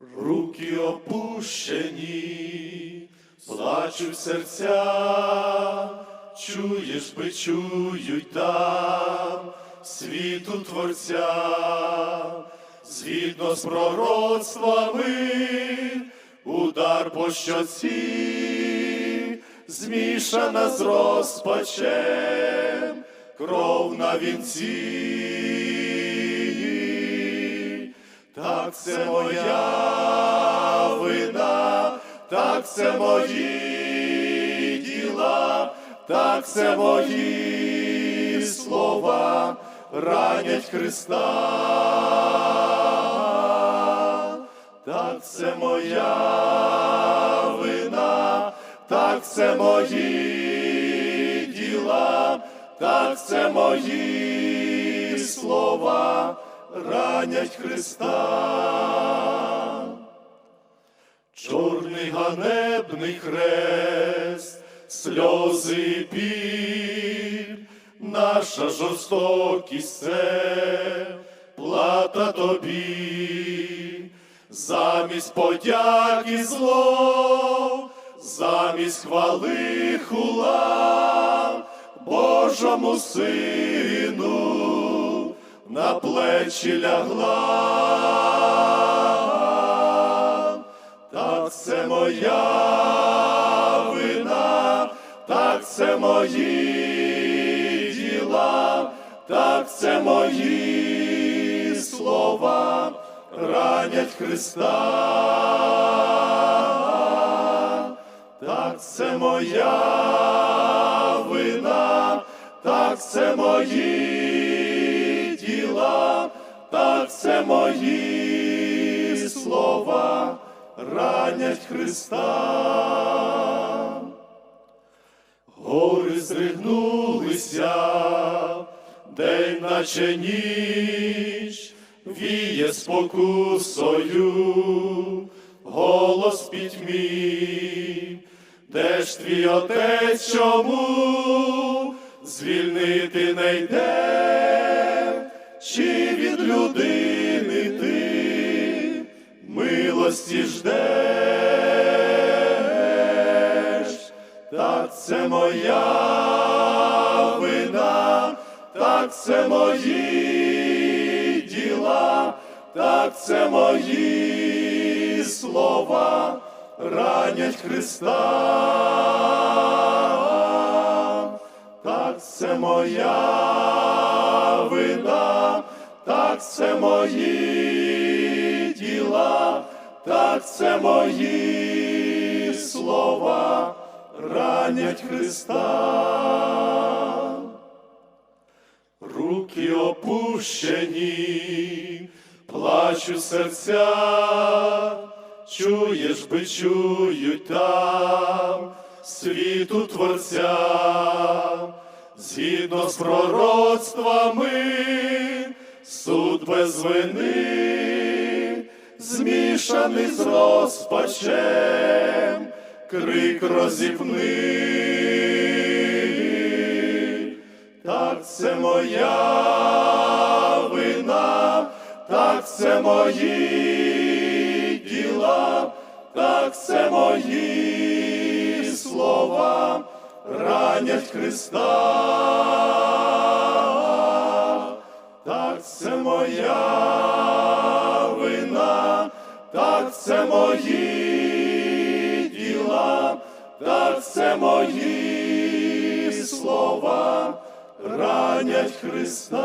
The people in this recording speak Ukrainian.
Руки опущені, плачуть серця, чуєш, бичують там світу Творця, згідно з пророцтвами, удар по щоці, змішана з розпачем, кров на вінці. Так це моя вина, так це мої діла, так це мої слова ранять Христа. Так це моя вина, так це мої діла, так це мої слова ранять Христа. Чорний ганебний хрест, сльози біль, наша жорстокість це плата тобі, замість подяки зло, замість хвали хула. Божому сину на плечі лягла. Так це моя вина, так це мої діла, так це мої слова ранять Христа. Так це моя вина, так це мої діла, так це мої слова ранять Христа. Гори зригнулися, день наче ніч, віє спокусою, голос пітьмі, де ж твій отець чому звільнити не йде, чи від людини ти милості ждеш, так це моя вина, так це мої діла, так це мої слова ранять Христа. Так це моя вина, так це мої діла, так це мої слова ранять Христа. Руки опущені, плачуть серця, чуєш, бичують там світу Творця, згідно з пророцтвами, суд без вини, змішаний з розпачем, крик розіпни. Так це моя вина, так це мої діла, так це мої слова ранять Христа. Це моя вина, так це мої діла, так це мої слова ранять Христа.